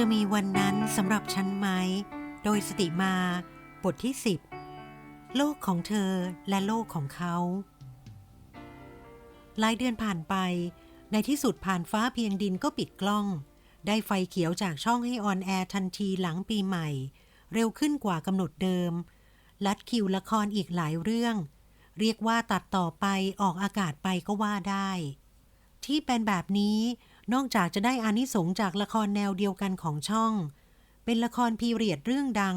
จะมีวันนั้นสำหรับฉันไหม โดยสติมา บทที่ 10 โลกของเธอและโลกของเขา หลายเดือนผ่านไป ในที่สุดผ่านฟ้าเพียงดินก็ปิดกล้อง ได้ไฟเขียวจากช่องให้ออนแอร์ทันทีหลังปีใหม่ เร็วขึ้นกว่ากำหนดเดิม ลัดคิวละครอีกหลายเรื่อง เรียกว่าตัดต่อไปออกอากาศไปก็ว่าได้ ที่เป็นแบบนี้ นอกจากจะได้อานิสงจากละครแนวเดียวกันของช่อง เป็นละครพีเรียดเรื่องดัง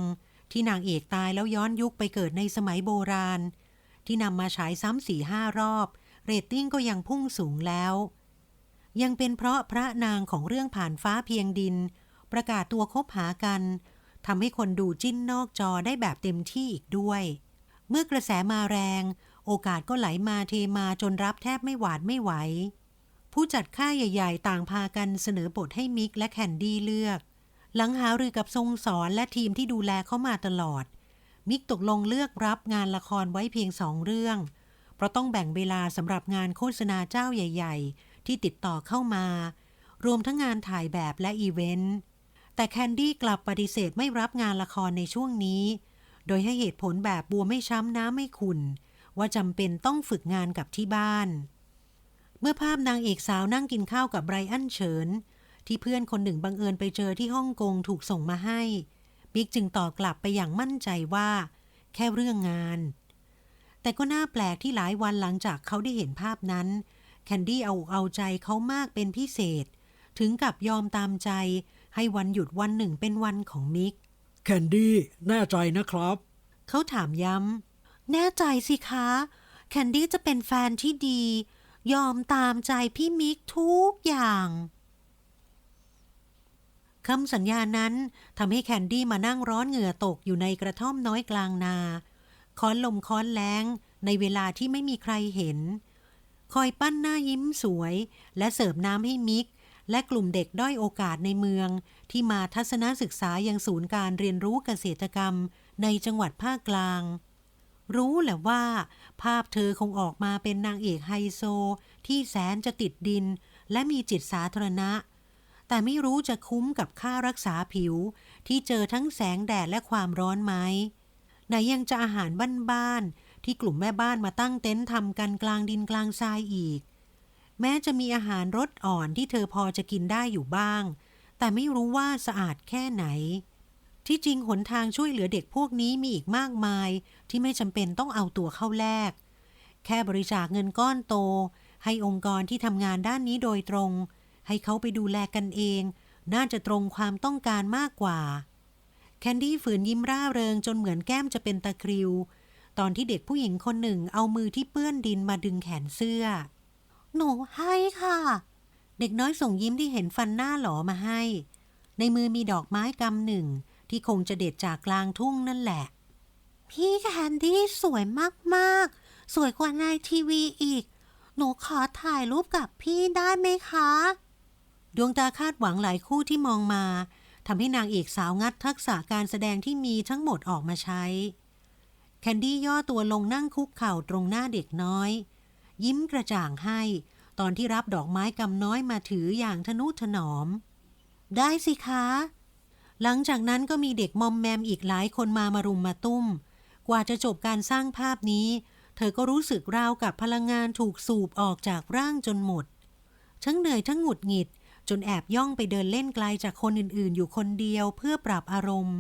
ที่นางเอกตายแล้วย้อนยุคไปเกิดในสมัยโบราณ ที่นำมาฉายซ้ำสี่ห้ารอบ เรตติ้งก็ยังพุ่งสูงแล้ว ยังเป็นเพราะพระนางของเรื่องผ่านฟ้าเพียงดิน ประกาศตัวคบหากันทำให้คนดูจิ้นนอกจอได้แบบเต็มที่อีกด้วย เมื่อกระแสมาแรง โอกาสก็ไหลมาเทมาจนรับแทบไม่หวาดไม่ไหว ผู้จัดค่ายใหญ่ๆ ต่างพากันเสนอบทให้มิกและแคนดี้เลือก หลังหารือกับทรงสอนและทีมที่ดูแลเขามาตลอด มิกตกลงเลือกรับงานละครไว้เพียงสองเรื่อง เพราะต้องแบ่งเวลาสำหรับงานโฆษณาเจ้าใหญ่ ๆ ที่ติดต่อเข้ามา รวมทั้งงานถ่ายแบบและอีเวนต์แต่แคนดี้กลับปฏิเสธไม่รับงานละครในช่วงนี้ โดยให้เหตุผลแบบบัวไม่ช้ำน้ำไม่ขุนว่าจำเป็นต้องฝึกงานกับที่บ้าน เมื่อภาพนางเอกสาวนั่งกินข้าวกับไบรอันเฉิน ที่เพื่อนคนหนึ่งบังเอิญไปเจอที่ฮ่องกงถูกส่งมาให้บิ๊กจึงตอบกลับไปอย่างมั่นใจว่า แค่เรื่องงาน แต่ก็น่าแปลกที่หลายวันหลังจากเขาได้เห็นภาพนั้น แคนดี้เอาอกเอาใจเขามากเป็นพิเศษ ถึงกับยอมตามใจให้วันหยุดวันหนึ่งเป็นวันของมิกแคนดี้แน่ใจนะครับ เขาถามย้ำแน่ใจสิคะ แคนดี้จะเป็นแฟนที่ดี ยอมตามใจพี่มิกทุกอย่างคำสัญญานั้นทำให้แคนดี้มานั่งร้อนเหงื่อตกอยู่ในกระท่อมน้อยกลางนาค้อนลมค้อนแรงในเวลาที่ไม่มีใครเห็น คอยปั้นหน้ายิ้มสวย และเสิร์ฟน้ำให้มิก และกลุ่มเด็กด้อยโอกาสในเมือง ที่มาทัศนศึกษายังศูนย์การเรียนรู้เกษตรกรรมในจังหวัดภาคกลาง รู้แหละว่า ภาพเธอคงออกมาเป็นนางเอกไฮโซ ที่แสนจะติดดิน และมีจิตสาธารณะ แต่ไม่รู้จะคุ้มกับค่ารักษาผิว ที่เจอทั้งแสงแดดและความร้อนไหมไหนยังจะอาหารบ้านๆที่กลุ่มแม่บ้านมาตั้งเต็นท์ทำกันกลางดินกลางทรายอีก แม้จะมีอาหารรสอ่อนที่เธอพอจะกินได้อยู่บ้าง แต่ไม่รู้ว่าสะอาดแค่ไหน ที่จริงหนทางช่วยเหลือเด็กพวกนี้มีอีกมากมาย ที่ไม่จำเป็นต้องเอาตัวเข้าแลก แค่บริจาคเงินก้อนโต ให้องค์กรที่ทำงานด้านนี้โดยตรง ให้เขาไปดูแลกันเอง น่าจะตรงความต้องการมากกว่า แคนดี้ฝืนยิ้มร่าเริงจนเหมือนแก้มจะเป็นตะคริว ตอนที่เด็กผู้หญิงคนหนึ่งเอามือที่เปื้อนดินมาดึงแขนเสื้อ หนูให้ค่ะ เด็กน้อยส่งยิ้มที่เห็นฟันหน้าหลอมาให้ ในมือมีดอกไม้กำหนึ่ง ที่คงจะเด็ดจากกลางทุ่งนั่นแหละ พี่แคนดี้สวยมากๆ สวยกว่าในทีวีอีก หนูขอถ่ายรูปกับพี่ได้ไหมคะ ดวงตาคาดหวังหลายคู่ที่มองมาทำให้นางเอกสาวงัดทักษะการแสดงที่มีทั้งหมดออกมาใช้ แคนดี้ย่อตัวลงนั่งคุกเข่าตรงหน้าเด็กน้อย ยิ้มกระจ่างให้ ตอนที่รับดอกไม้กำน้อยมาถืออย่างทนุถนอม ได้สิคะ หลังจากนั้นก็มีเด็กมอมแมมอีกหลายคนมามารุมมาตุ้ม กว่าจะจบการสร้างภาพนี้ เธอก็รู้สึกราวกับพลังงานถูกสูบออกจากร่างจนหมด ทั้งเหนื่อยทั้งหงุดหงิด จนแอบย่องไปเดินเล่นไกลจากคนอื่นๆ อยู่คนเดียวเพื่อปรับอารมณ์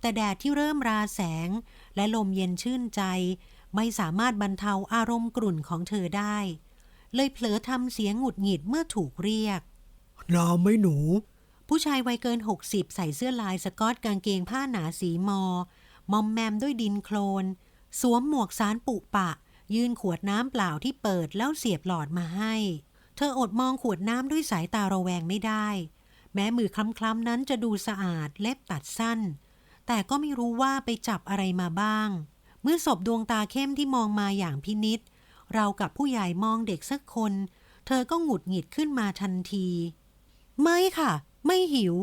แต่แดดที่เริ่มราแสง และลมเย็นชื่นใจ ไม่สามารถบรรเทาอารมณ์กลุ่นของเธอได้ เลยเผลอทำเสียงหงุดหงิดเมื่อถูกเรียกน้ำไม่หนู ผู้ชายวัยเกิน 60 ใส่เสื้อลายสกอตกางเกงผ้าหนาสีมอ มอมแมมด้วยดินโคลน สวมหมวกสารปุปะ ยืนขวดน้ำเปล่าที่เปิดแล้วเสียบหลอดมาให้ เธออดมองขวดน้ำด้วยสายตาระแวงไม่ได้ แม้มือคล้ำๆนั้นจะดูสะอาดเล็บตัดสั้น แต่ก็ไม่รู้ว่าไปจับอะไรมาบ้าง เมื่อศพดวงตาเข้มที่มองมาอย่างพินิษเรากับผู้ใหญ่มองเด็กสักคน เธอก็หงุดหงิดขึ้นมาทันที ไม่ค่ะ ไม่หิว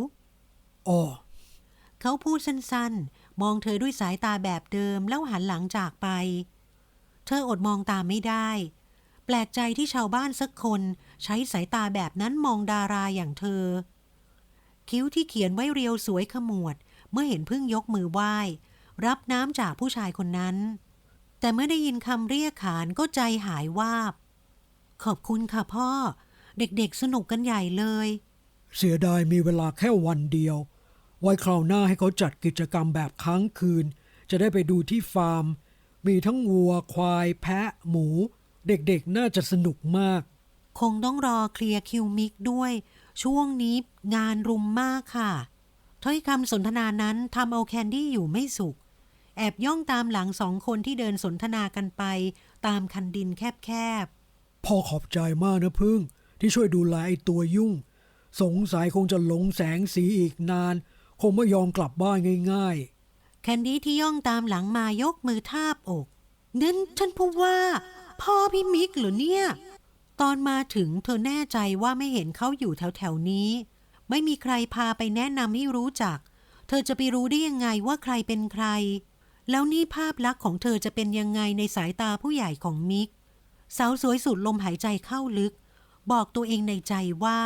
อ๋อเขาพูดสั้นๆ มองเธอด้วยสายตาแบบเดิมแล้วหันหลังจากไป เธออดมองตามไม่ได้ แปลกใจที่ชาวบ้านสักคนใช้สายตาแบบนั้นมองดาราอย่างเธอเคคิ้วที่เขียนไว้เรียวสวยขมวด เมื่อเห็นพึ่งยกมือไหว้ รับน้ำจากผู้ชายคนนั้น แต่เมื่อได้ยินคำเรียกขานก็ใจหายวาบ ขอบคุณค่ะพ่อ เด็กๆสนุกกันใหญ่เลย เสียดายมีเวลาแค่วันเดียว ไว้คราวหน้าให้เขาจัดกิจกรรมแบบค้างคืน จะได้ไปดูที่ฟาร์ม มีทั้งวัว ควาย แพะ หมู เด็กๆ น่าจะสนุกมาก คงต้องรอเคลียร์คิวมิกด้วย ช่วงนี้งานรุมมากค่ะถ้อยคำสนทนานั้นทำเอาแคนดี้อยู่ไม่สุข แอบย่องตามหลังสองคนที่เดินสนทนากันไป ตามคันดินแคบพ่อขอบใจมากนะพึ่งที่ช่วยดูแลไอ้ตัวยุ่ง สงสัยคงจะหลงแสงสีอีกนาน คงไม่ยอมกลับบ้านง่ายๆ แคนดี้ที่ย่องตามหลังมายกมือทาบอกนั่นท่านผู้ว่า พ่อพี่มิกเหรอเนี่ย ตอนมาถึงเธอแน่ใจว่าไม่เห็นเขาอยู่แถวๆนี้ ไม่มีใครพาไปแนะนำให้รู้จัก เธอจะไปรู้ได้ยังไงว่าใครเป็นใคร แล้วนี่ภาพลักษณ์ของเธอจะเป็นยังไงในสายตาผู้ใหญ่ของมิกสาวสวยสุดลมหายใจเข้าลึก บอกตัวเองในใจว่า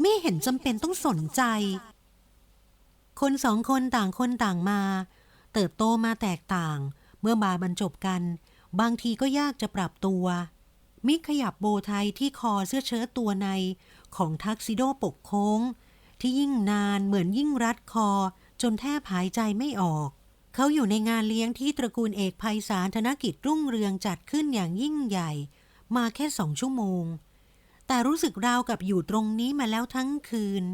ไม่เห็นจำเป็นต้องสนใจ คนสองคนต่างคนต่างมา เติบโตมาแตกต่าง เมื่อมาบรรจบกัน บางทีก็ยากจะปรับตัว มิขยับโบไทยที่คอเสื้อเชิ้ตตัวในของทักซิโดปกโค้ง ที่ยิ่งนานเหมือนยิ่งรัดคอ จนแทบหายใจไม่ออก เขาอยู่ในงานเลี้ยงที่ตระกูลเอกภัยสารธนกิจรุ่งเรืองจัดขึ้นอย่างยิ่งใหญ่ มาแค่สองชั่วโมง แต่รู้สึกราวกับอยู่ตรงนี้มาแล้วทั้งคืน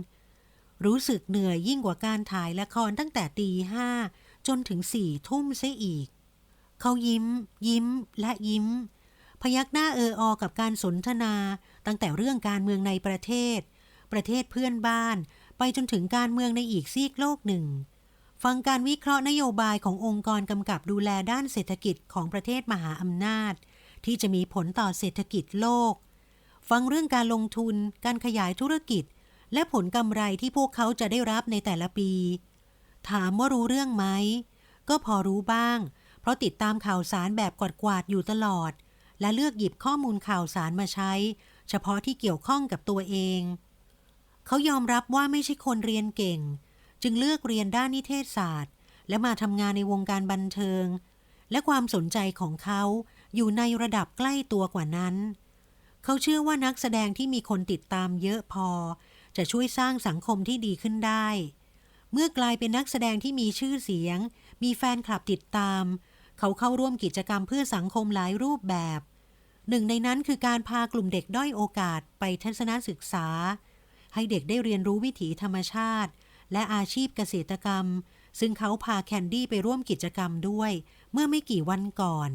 รู้สึกเหนื่อยยิ่งกว่าการถ่ายละครตั้งแต่ตีห้าจนถึงสี่ทุ่มเสียอีก เขายิ้ม ยิ้มและยิ้ม พยักหน้าเอออกับการสนทนาตั้งแต่เรื่องการเมืองในประเทศ ประเทศเพื่อนบ้าน ไปจนถึงการเมืองในอีกซีกโลกหนึ่ง ฟังการวิเคราะห์นโยบายขององค์กรกำกับดูแลด้านเศรษฐกิจของประเทศมหาอำนาจ ที่จะมีผลต่อเศรษฐกิจโลก ฟังเรื่องการลงทุน การขยายธุรกิจ และผลกำไรที่พวกเขาจะได้รับในแต่ละปี ถามว่ารู้เรื่องไหม ก็พอรู้บ้าง เพราะติดตามข่าวสารแบบกวาดๆอยู่ตลอด และเลือกหยิบข้อมูลข่าวสารมาใช้ เฉพาะที่เกี่ยวข้องกับตัวเอง เขายอมรับว่าไม่ใช่คนเรียนเก่ง จึงเลือกเรียนด้านนิเทศศาสตร์ และมาทำงานในวงการบันเทิง และความสนใจของเขาอยู่ในระดับใกล้ตัวกว่านั้น เขาเชื่อว่านักแสดงที่มีคนติดตามเยอะพอ จะช่วยสร้างสังคมที่ดีขึ้นได้ เมื่อกลายเป็นนักแสดงที่มีชื่อเสียง มีแฟนคลับติดตาม เขาเข้าร่วมกิจกรรมเพื่อสังคมหลายรูปแบบ หนึ่งในนั้นคือการพากลุ่มเด็กด้อยโอกาสไปทัศนศึกษา ให้เด็กได้เรียนรู้วิถีธรรมชาติ และอาชีพเกษตรกรรม ซึ่งเขาพาแคนดี้ไปร่วมกิจกรรมด้วย เมื่อไม่กี่วันก่อน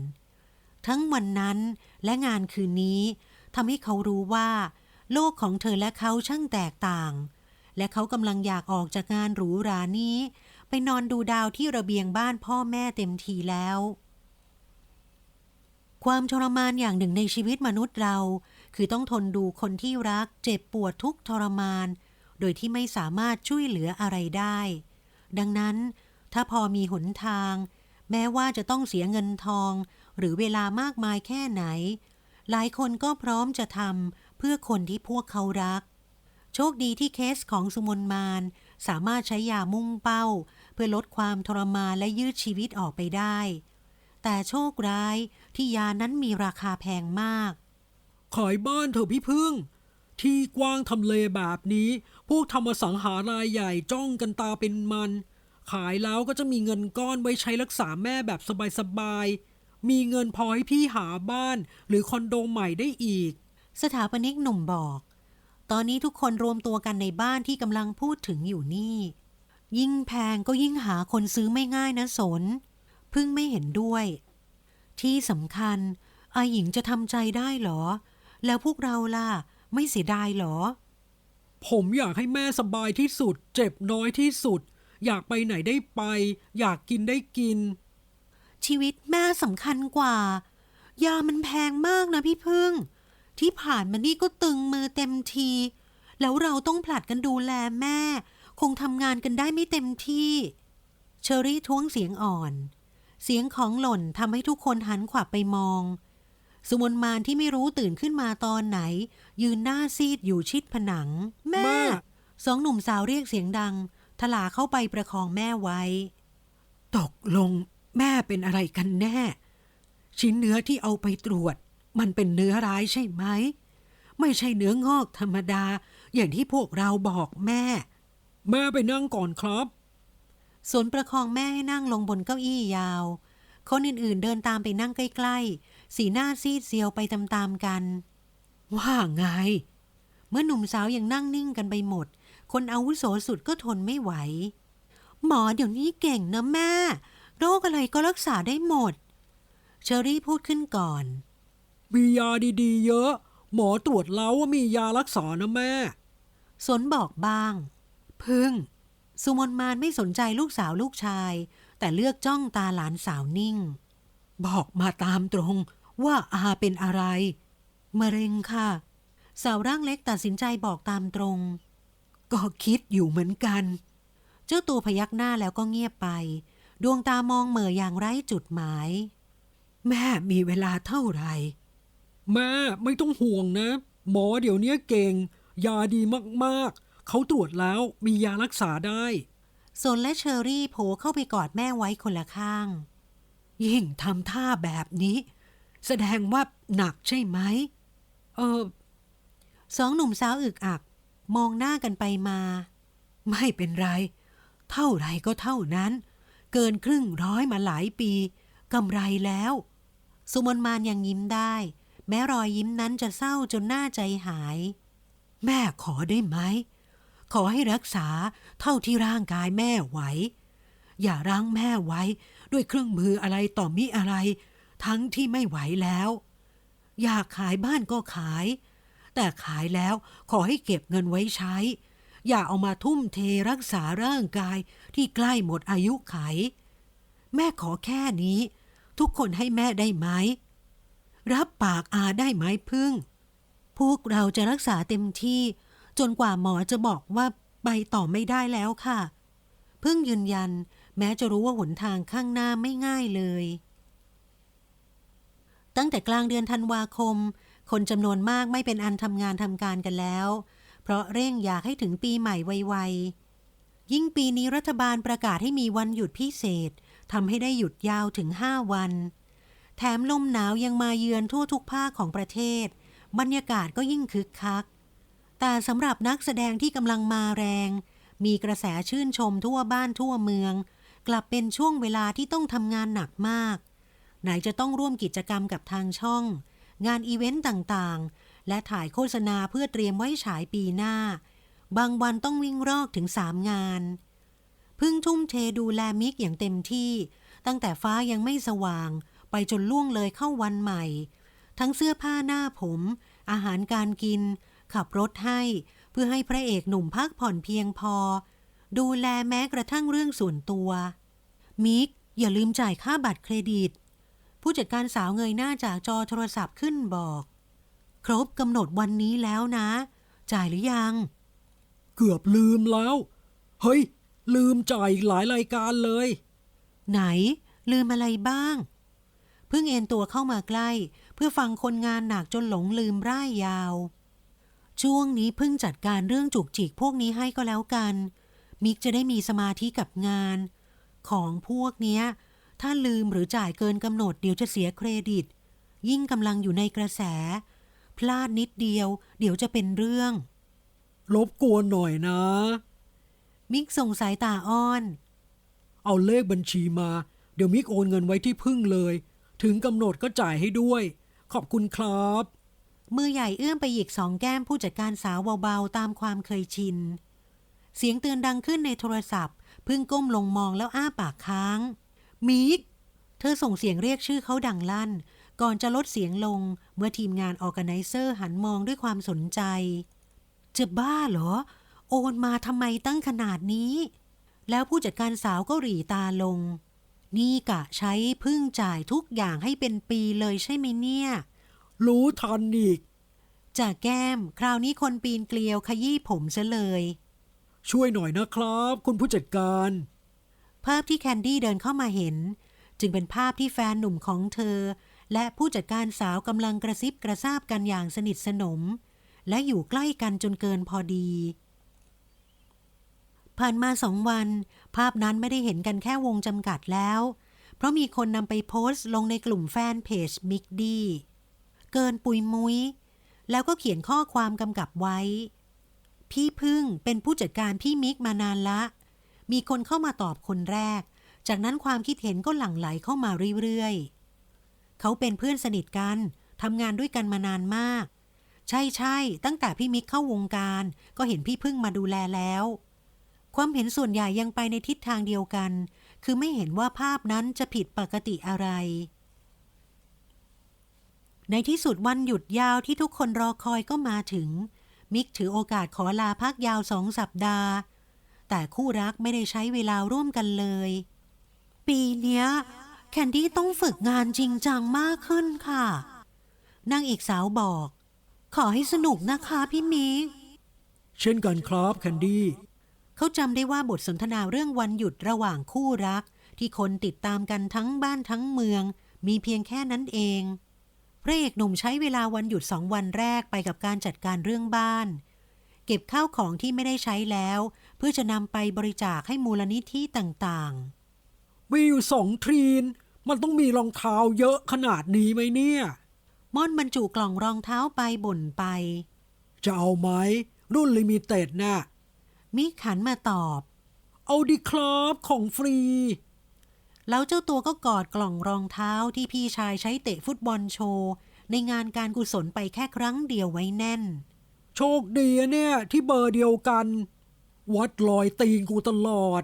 ทั้งวันนั้นและงานคืนนี้ ทำให้เขารู้ว่า โลกของเธอและเขาช่างแตกต่าง และเขากำลังอยากออกจากงานหรูหรานี้ ไปนอนดูดาวที่ระเบียงบ้านพ่อแม่เต็มทีแล้ว ความทรมานอย่างหนึ่งในชีวิตมนุษย์เรา คือต้องทนดูคนที่รักเจ็บปวดทุกทรมาน โดยที่ไม่สามารถช่วยเหลืออะไรได้ ดังนั้น ถ้าพอมีหนทาง แม้ว่าจะต้องเสียเงินทอง หรือเวลามากมายแค่ไหน หลายคนก็พร้อมจะทำเพื่อคนที่พวกเขารัก โชคดีที่เคสของสุมนมานสามารถใช้ยามุ่งเป้า เพื่อลดความทรมานและยืดชีวิตออกไปได้ แต่โชคร้ายที่ยานั้นมีราคาแพงมาก ขายบ้านเถอะพี่พึ่ง ที่กว้างทำเลแบบนี้ พวกทำอสังหารายใหญ่จ้องกันตาเป็นมัน ขายแล้วก็จะมีเงินก้อนไว้ใช้รักษาแม่แบบสบายๆ มีเงินพอให้พี่หาบ้าน หรือคอนโดใหม่ได้อีก สถาปนิกหนุ่มบอก ตอนนี้ทุกคนรวมตัวกันในบ้านที่กำลังพูดถึงอยู่นี่ ยิ่งแพงก็ยิ่งหาคนซื้อไม่ง่ายนะสน พึ่งไม่เห็นด้วย ที่สำคัญอาหญิงจะทำใจได้เหรอ แล้วพวกเราล่ะ ไม่เสียดายเหรอ ผมอยากให้แม่สบายที่สุด เจ็บน้อยที่สุด อยากไปไหนได้ไป อยากกินได้กิน ชีวิตแม่สำคัญกว่า ยามันแพงมากนะพี่พึ่ง ที่ผ่านมานี่ก็ตึงมือเต็มที แล้วเราต้องผลัดกันดูแลแม่ คงทำงานกันได้ไม่เต็มที่ เชอรี่ท้วงเสียงอ่อน เสียงของหล่นทำให้ทุกคนหันขวับไปมองสุมนมานที่ไม่รู้ตื่นขึ้นมาตอนไหน ยืนหน้าซีดอยู่ชิดผนัง แม่แม่สองหนุ่มสาวเรียกเสียงดัง ทลาเข้าไปประคองแม่ไว้ ตกลง แม่เป็นอะไรกันแน่ ชิ้นเนื้อที่เอาไปตรวจ มันเป็นเนื้อร้ายใช่ไหม ไม่ใช่เนื้องอกธรรมดา อย่างที่พวกเราบอกแม่ แม่ไปนั่งก่อนครับสนประคองแม่ให้นั่งลงบนเก้าอี้ยาว คนอื่นๆเดินตามไปนั่งใกล้ๆ สีหน้าซีดเซียวไปตามๆกัน ว่าไง เมื่อหนุ่มสาวยังนั่งนิ่งกันไปหมด คนอาวุโสสุดก็ทนไม่ไหว หมอเดี๋ยวนี้เก่งนะแม่ โรคอะไรก็รักษาได้หมด เชอรี่พูดขึ้นก่อน มียาดีๆ เยอะ หมอตรวจแล้วว่ามียารักษานะแม่ สนบอกบ้าง พึ่ง สุมนมานไม่สนใจลูกสาวลูกชาย แต่เลือกจ้องตาหลานสาวนิ่ง บอกมาตามตรงว่าอาเป็นอะไรมะเร็งค่ะ สาวร่างเล็กตัดสินใจบอกตามตรง ก็คิดอยู่เหมือนกัน เจ้าตัวพยักหน้าแล้วก็เงียบไป ดวงตามองเหม่ออย่างไร้จุดหมาย แม่มีเวลาเท่าไหร่ แม่ไม่ต้องห่วงนะ หมอเดี๋ยวนี้เก่ง ยาดีมากๆ เขาตรวจแล้วมียารักษาได้สนและเชอรี่โผล่เข้าไปกอดแม่ไว้คนละข้าง ยิ่งทำท่าแบบนี้ แสดงว่าหนักใช่ไหม เออสองหนุ่มสาวอึกอัก มองหน้ากันไปมา ไม่เป็นไร เท่าไรก็เท่านั้น เกินครึ่งร้อยมาหลายปีกำไรแล้ว สุมนมานยังยิ้มได้ แม้รอยยิ้มนั้นจะเศร้าจนหน้าใจหาย แม่ขอได้ไหม ขอให้รักษาเท่าที่ร่างกายแม่ไหว อย่ารั้งแม่ไว้ด้วยเครื่องมืออะไรต่อมิอะไร ทั้งที่ไม่ไหวแล้ว อยากขายบ้านก็ขาย แต่ขายแล้วขอให้เก็บเงินไว้ใช้ อย่าเอามาทุ่มเทรักษาร่างกาย ที่ใกล้หมดอายุไข แม่ขอแค่นี้ ทุกคนให้แม่ได้ไหม รับปากอาได้ไหมพึ่ง พวกเราจะรักษาเต็มที่ จนกว่าหมอจะบอกว่าไปต่อไม่ได้แล้วค่ะ พึ่งยืนยัน แม้จะรู้ว่าหนทางข้างหน้าไม่ง่ายเลย ตั้งแต่กลางเดือนธันวาคม คนจำนวนมากไม่เป็นอันทำงานทำการกันแล้ว เพราะเร่งอยากให้ถึงปีใหม่ไวๆ ยิ่งปีนี้รัฐบาลประกาศให้มีวันหยุดพิเศษทำให้ได้หยุดยาวถึง5วัน แถมลมหนาวยังมาเยือนทั่วทุกภาคของประเทศ บรรยากาศก็ยิ่งคึกคัก แต่สำหรับนักแสดงที่กำลังมาแรง มีกระแสชื่นชมทั่วบ้านทั่วเมือง กลับเป็นช่วงเวลาที่ต้องทำงานหนักมาก ไหนจะต้องร่วมกิจกรรมกับทางช่อง งานอีเวนต์ต่างๆ และถ่ายโฆษณาเพื่อเตรียมไว้ฉายปีหน้า บางวันต้องวิ่งรอกถึงสามงาน พึ่งทุ่มเทดูแลมิกอย่างเต็มที่ ตั้งแต่ฟ้ายังไม่สว่าง ไปจนล่วงเลยเข้าวันใหม่ ทั้งเสื้อผ้าหน้าผม อาหารการกิน ขับรถให้ เพื่อให้พระเอกหนุ่มพักผ่อนเพียงพอ ดูแลแม้กระทั่งเรื่องส่วนตัว มิกอย่าลืมจ่ายค่าบัตรเครดิต ผู้จัดการสาวเงยหน้าจากจอโทรศัพท์ขึ้นบอก ครบกำหนดวันนี้แล้วนะ จ่ายหรือยัง เกือบลืมแล้ว เฮ้ย ลืมจ่ายอีกหลายรายการเลย ไหน ลืมอะไรบ้าง เพิ่งเอนตัวเข้ามาใกล้ เพื่อฟังคนงานหนักจนหลงลืมร่ายยาว ช่วงนี้เพิ่งจัดการเรื่องจุกจิกพวกนี้ให้ก็แล้วกัน มิกจะได้มีสมาธิกับงาน ของพวกเนี้ย ถ้าลืมหรือจ่ายเกินกำหนดเดี๋ยวจะเสียเครดิต ยิ่งกำลังอยู่ในกระแส พลาดนิดเดียว เดี๋ยวจะเป็นเรื่อง รบกวนหน่อยนะ มิกส่งสายตาอ้อน เอาเลขบัญชีมา เดี๋ยวมิกโอนเงินไว้ที่พึ่งเลย ถึงกำหนดก็จ่ายให้ด้วย ขอบคุณครับ มือใหญ่เอื้อมไปหยิกสองแก้มผู้จัดการสาวเบาๆ ตามความเคยชิน เสียงเตือนดังขึ้นในโทรศัพท์เพิ่งก้มลงมองแล้วอ้าปากค้าง มิก เธอส่งเสียงเรียกชื่อเขาดังลั่น ก่อนจะลดเสียงลงเมื่อทีมงานออแกไนเซอร์หันมองด้วยความสนใจ จะบ้าเหรอ โอนมาทำไมตั้งขนาดนี้ แล้วผู้จัดการสาวก็หรี่ตาลง นี่กะใช้พึ่งจ่ายทุกอย่างให้เป็นปีเลยใช่ไหมเนี่ย รู้ทันอีกจากแก้ม คราวนี้คนปีนเกลียวขยี้ผมซะเลย ช่วยหน่อยนะครับ คุณผู้จัดการ ภาพที่แคนดี้เดินเข้ามาเห็น จึงเป็นภาพที่แฟนหนุ่มของเธอ และผู้จัดการสาวกำลังกระซิบกระซาบกันอย่างสนิทสนม และอยู่ใกล้กันจนเกินพอดี ผ่านมาสองวัน ภาพนั้นไม่ได้เห็นกันแค่วงจำกัดแล้ว เพราะมีคนนำไปโพสต์ลงในกลุ่มแฟนเพจมิกดี้เกินปุยมุย้ย แล้วก็เขียนข้อความกำกับไว้ พี่พึ่งเป็นผู้จัดการพี่มิกมานานละ มีคนเข้ามาตอบคนแรก จากนั้นความคิดเห็นก็หลั่งไหลเข้ามาเรื่อยๆ เขาเป็นเพื่อนสนิทกันทำงานด้วยกันมานานมาก ใช่ใช่ตั้งแต่พี่มิกเข้าวงการ ก็เห็นพี่พึ่งมาดูแลแล้ว ความเห็นส่วนใหญ่ยังไปในทิศทางเดียวกัน คือไม่เห็นว่าภาพนั้นจะผิดปกติอะไร ในที่สุดวันหยุดยาวที่ทุกคนรอคอยก็มาถึง มิกถือโอกาสขอลาพักยาวสองสัปดาห์ แต่คู่รักไม่ได้ใช้เวลาร่วมกันเลย ปีเนี้ยแคนดี้ต้องฝึกงานจริงจังมากขึ้นค่ะนางเอกสาวบอก ขอให้สนุกนะคะพี่มิก เช่นกันครับแคนดี้เขาจำได้ว่าบทสนทนาเรื่องวันหยุดระหว่างคู่รัก ที่คนติดตามกันทั้งบ้านทั้งเมือง มีเพียงแค่นั้นเอง พระเอกหนุ่มใช้เวลาวันหยุดสองวันแรกไปกับการจัดการเรื่องบ้าน เก็บข้าวของที่ไม่ได้ใช้แล้ว เพื่อจะนำไปบริจาคให้มูลนิธิต่างมีอยู่สองทรีน มันต้องมีรองเท้าเยอะขนาดนี้ไหมเนี่ยๆ ม่อนบรรจุกล่องรองเท้าไปบ่นไป จะเอาไหม รุ่นลิมิเต็ดน่ะมิกขันมาตอบ เอาดิครับของฟรี แล้วเจ้าตัวก็กอดกล่องรองเท้าที่พี่ชายใช้เตะฟุตบอลโชว์ ในงานการกุศลไปแค่ครั้งเดียวไว้แน่น โชคดีอะเนี่ยที่เบอร์เดียวกัน วัดรอยตีนกูตลอด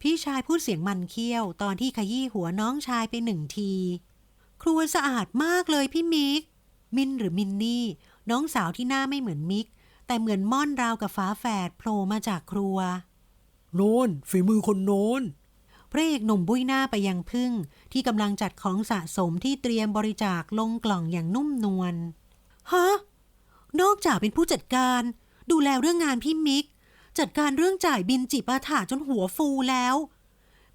พี่ชายพูดเสียงมันเคี้ยวตอนที่ขยี้หัวน้องชายไปหนึ่งที ครัวสะอาดมากเลยพี่มิก มินหรือมินนี่ น้องสาวที่หน้าไม่เหมือนมิก แต่เหมือนม่อนราวกับฝาแฝดโผล่มาจากครัว โน้นฝีมือคนโน้นพระเอกหนุ่มบุ้ยหน้าไปยังพึ่ง ที่กำลังจัดของสะสมที่เตรียมบริจาคลงกล่องอย่างนุ่มนวลฮะนอกจากเป็นผู้จัดการ ดูแลเรื่องงานพี่มิก จัดการเรื่องจ่ายบินจิปาถาจนหัวฟูแล้ว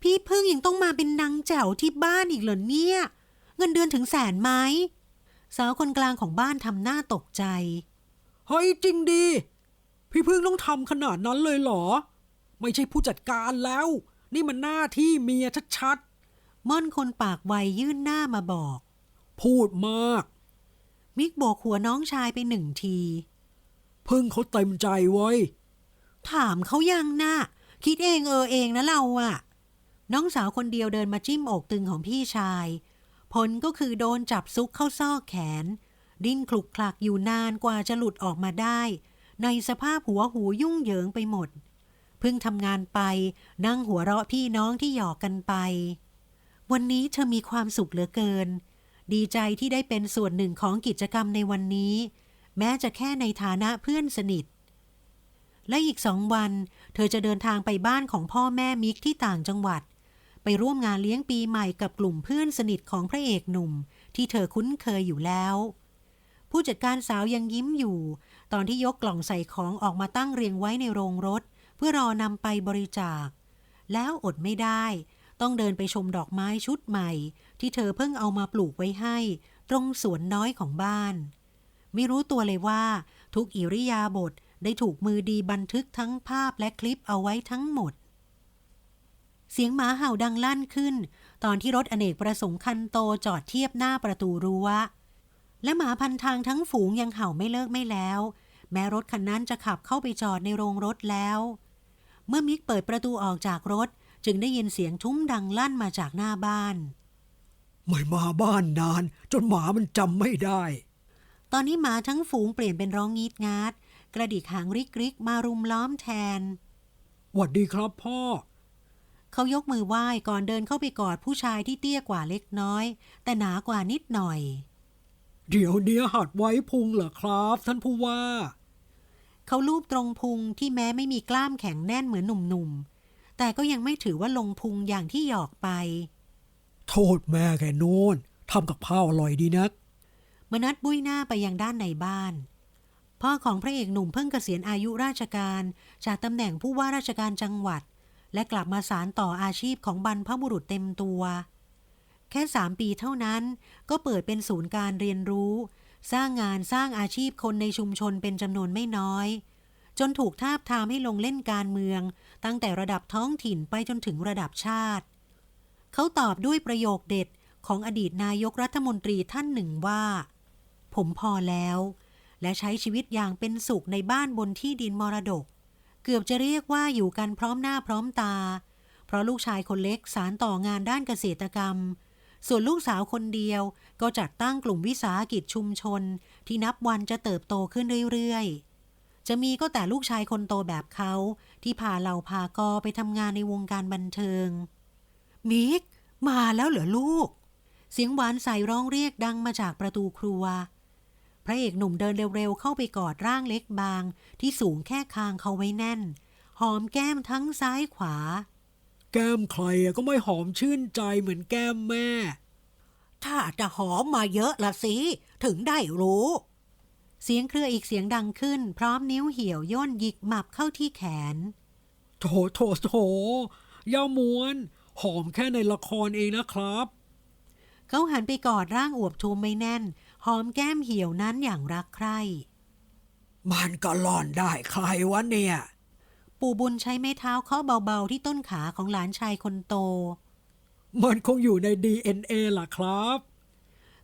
พี่พึ่งยังต้องมาเป็นนางแจ๋วที่บ้านอีกเหรอเนี่ย เงินเดือนถึงแสนไหมสาวคนกลางของบ้านทำหน้าตกใจ เฮ้ยจริงดี พี่พึ่งต้องทำขนาดนั้นเลยเหรอ ไม่ใช่ผู้จัดการแล้ว นี่มันหน้าที่เมียชัดม่อนคนปากไวยื่นหน้ามาบอกๆพูดมาก มิกโบกหัวน้องชายไปหนึ่งที พึ่งเขาเต็มใจไว้ยถามเขายังนะ่ะคิดเองเออเองนะเราอะน้องสาวคนเดียวเดินมาจิ้มอกตึงของพี่ชาย ผลก็คือโดนจับซุกเข้าซอกแขน ดิ้นคลุกคลักอยู่นานกว่าจะหลุดออกมาได้ ในสภาพหัวหูยุ่งเหยิงไปหมด เพิ่งทำงานไปนั่งหัวเราะพี่น้องที่หยอกกันไป วันนี้เธอมีความสุขเหลือเกิน ดีใจที่ได้เป็นส่วนหนึ่งของกิจกรรมในวันนี้ แม้จะแค่ในฐานะเพื่อนสนิท และอีกสองวัน เธอจะเดินทางไปบ้านของพ่อแม่มิกที่ต่างจังหวัด ไปร่วมงานเลี้ยงปีใหม่กับกลุ่มเพื่อนสนิทของพระเอกหนุ่ม ที่เธอคุ้นเคยอยู่แล้ว ผู้จัดการสาวยังยิ้มอยู่ ตอนที่ยกกล่องใส่ของออกมาตั้งเรียงไว้ในโรงรถ เพื่อรอนำไปบริจาค แล้วอดไม่ได้ ต้องเดินไปชมดอกไม้ชุดใหม่ ที่เธอเพิ่งเอามาปลูกไว้ให้ ตรงสวนน้อยของบ้าน ไม่รู้ตัวเลยว่า ทุกอิริยาบถได้ถูกมือดีบันทึกทั้งภาพและคลิปเอาไว้ทั้งหมด เสียงหมาเห่าดังลั่นขึ้น ตอนที่รถอเนกประสงค์คันโตจอดเทียบหน้าประตูรั้ว และหมาพันทางทั้งฝูงยังเห่าไม่เลิกไม่แล้ว แม้รถคันนั้นจะขับเข้าไปจอดในโรงรถแล้ว เมื่อมิกเปิดประตูออกจากรถจึงได้ยินเสียงทุ้มดังลั่นมาจากหน้าบ้าน ไม่มาบ้านนาน จนหมามันจำไม่ได้ ตอนนี้หมาทั้งฝูงเปลี่ยนเป็นร้องงีดงาด กระดิกหางริกริกมารุมล้อมแทนหวัดดีครับพ่อ เขายกมือไหว้ก่อนเดินเข้าไปกอดผู้ชายที่เตี้ยกว่าเล็กน้อย แต่หนากว่านิดหน่อย เดี๋ยวเนี้ยหัดไว้พุงเหรอครับ ท่านผู้ว่า เขาลูบตรงพุงที่แม้ไม่มีกล้ามแข็งแน่นเหมือนหนุ่มๆ แต่ก็ยังไม่ถือว่าลงพุงอย่างที่หยอกไป โทษแม่แกโน้นทำกับข้าวอร่อยดีนัก มนัดบุ้ยหน้าไปยังด้านในบ้านพ่อของพระเอกหนุ่มเพิ่งเกษียณอายุราชการ จากตำแหน่งผู้ว่าราชการจังหวัด และกลับมาสารต่ออาชีพของบรรพบุรุษเต็มตัว แค่สามปีเท่านั้นก็เปิดเป็นศูนย์การเรียนรู้ สร้างงานสร้างอาชีพคนในชุมชนเป็นจำนวนไม่น้อย จนถูกทาบทามให้ลงเล่นการเมือง ตั้งแต่ระดับท้องถิ่นไปจนถึงระดับชาติ เขาตอบด้วยประโยคเด็ดของอดีตนายกรัฐมนตรีท่านหนึ่งว่า ผมพอแล้ว และใช้ชีวิตอย่างเป็นสุขในบ้านบนที่ดินมรดก เกือบจะเรียกว่าอยู่กันพร้อมหน้าพร้อมตา เพราะลูกชายคนเล็กสารต่องานด้านเกษตรกรรม ส่วนลูกสาวคนเดียวก็จัดตั้งกลุ่มวิสาหกิจชุมชน ที่นับวันจะเติบโตขึ้นเรื่อยๆ จะมีก็แต่ลูกชายคนโตแบบเขาที่พาเราพากอไปทำงานในวงการบันเทิง มิก มาแล้วเหรอลูก เสียงหวานใสร้องเรียกดังมาจากประตูครัว พระเอกหนุ่มเดินเร็วๆเข้าไปกอดร่างเล็กบาง ที่สูงแค่คางเขาไว้แน่น หอมแก้มทั้งซ้ายขวา แก้มใครอะก็ไม่หอมชื่นใจเหมือนแก้มแม่ ถ้าจะหอมมาเยอะละสิ ถึงได้รู้ เสียงเครืออีกเสียงดังขึ้น พร้อมนิ้วเหี่ยวย่นหยิกหมับเข้าที่แขน โถโถโถอย่ามวน หอมแค่ในละครเองนะครับ เขาหันไปกอดร่างอวบทูมไม่แน่น หอมแก้มเหี่ยวนั้นอย่างรักใคร่ มันก็หล่อนได้ใครวะเนี่ย ปู่บุญใช้ไม้เท้าเคาะเบาๆที่ต้นขาของหลานชายคนโต มันคงอยู่ใน DNA ล่ะครับ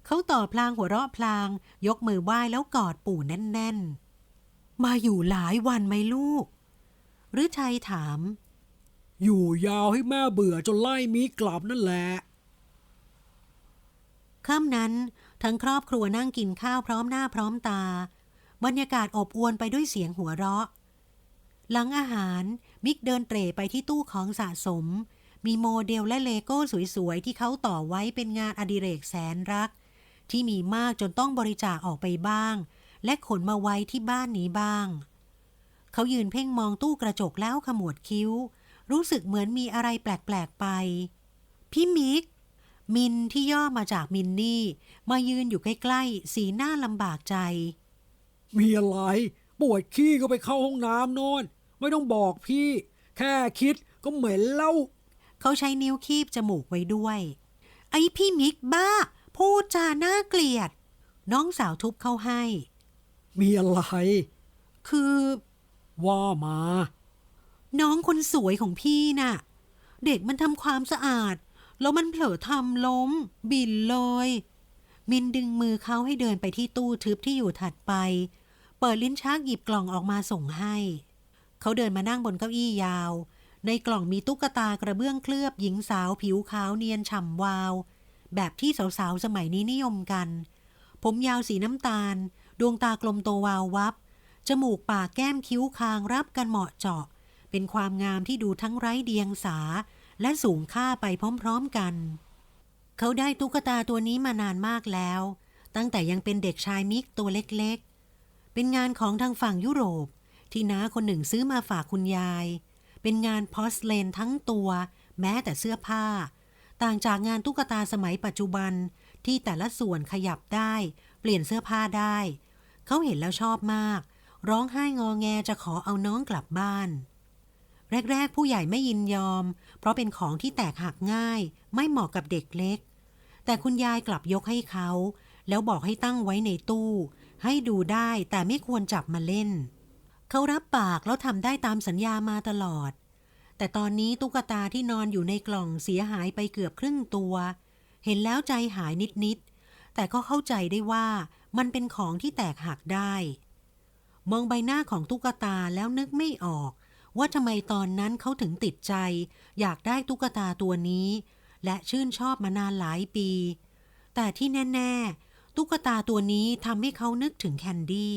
เขาต่อพลางหัวเราะพลาง ยกมือไหว้แล้วกอดปู่แน่นๆ มาอยู่หลายวันไหมลูก หรือชัยถาม อยู่ยาวให้แม่เบื่อจนไล่มีกลับนั่นแหละค่ำนั้น ทั้งครอบครัวนั่งกินข้าวพร้อมหน้าพร้อมตา บรรยากาศอบอวลไปด้วยเสียงหัวเราะ หลังอาหารมิกเดินเตร่ไปที่ตู้ของสะสม มีโมเดลและเลโก้สวยๆ ที่เขาต่อไว้เป็นงานอดิเรกแสนรัก ที่มีมากจนต้องบริจาคออกไปบ้าง และขนมาไว้ที่บ้านนี้บ้าง เขายืนเพ่งมองตู้กระจกแล้วขมวดคิ้ว รู้สึกเหมือนมีอะไรแปลกๆไป พี่มิก มินที่ย่อมาจากมินนี่ มายืนอยู่ใกล้ๆ สีหน้าลำบากใจ มีอะไร ปวดขี้ก็ไปเข้าห้องน้ำโนอนไม่ต้องบอกพี่ แค่คิดก็เหม็นแล้วเขาใช้นิ้วคีบจมูกไว้ด้วย ไอ้พี่มิกบ้า พูดจาน่าเกลียด น้องสาวทุบเข้าให้ มีอะไร คือ ว่ามา น้องคนสวยของพี่น่ะ เด็กมันทำความสะอาด แล้วมันเผลอทำล้ม บินเลย มินดึงมือเขาให้เดินไปที่ตู้ทึบที่อยู่ถัดไป เปิดลิ้นชักหยิบกล่องออกมาส่งให้ เขาเดินมานั่งบนเก้าอี้ยาว ในกล่องมีตุ๊กตากระเบื้องเคลือบหญิงสาวผิวขาวเนียนฉ่ำวาว แบบที่สาวๆสมัยนี้นิยมกัน ผมยาวสีน้ำตาล ดวงตากลมโตวาววับ จมูกปากแก้มคิ้วคางรับกันเหมาะเจาะ เป็นความงามที่ดูทั้งไร้เดียงสา และสูงค่าไปพร้อมๆกัน เขาได้ตุ๊กตาตัวนี้มานานมากแล้ว ตั้งแต่ยังเป็นเด็กชายมิกตัวเล็กๆ เป็นงานของทางฝั่งยุโรป ที่น้าคนหนึ่งซื้อมาฝากคุณยาย เป็นงานพอสเลนทั้งตัว แม้แต่เสื้อผ้า ต่างจากงานตุ๊กตาสมัยปัจจุบันที่แต่ละส่วนขยับได้ เปลี่ยนเสื้อผ้าได้ เขาเห็นแล้วชอบมาก ร้องไห้งอแงจะขอเอาน้องกลับบ้าน แรก ๆ ผู้ใหญ่ไม่ยินยอม เพราะเป็นของที่แตกหักง่าย ไม่เหมาะกับเด็กเล็ก แต่คุณยายกลับยกให้เขา แล้วบอกให้ตั้งไว้ในตู้ ให้ดูได้แต่ไม่ควรจับมาเล่น เขารับปากแล้วทำได้ตามสัญญามาตลอด แต่ตอนนี้ตุ๊กตาที่นอนอยู่ในกล่องเสียหายไปเกือบครึ่งตัว เห็นแล้วใจหายนิดๆแต่ก็เข้าใจได้ว่ามันเป็นของที่แตกหักได้ มองใบหน้าของตุ๊กตาแล้วนึกไม่ออก ว่าทำไมตอนนั้นเขาถึงติดใจ อยากได้ตุ๊กตาตัวนี้ และชื่นชอบมานานหลายปี แต่ที่แน่ ๆ ตุ๊กตาตัวนี้ทำให้เขานึกถึงแคนดี้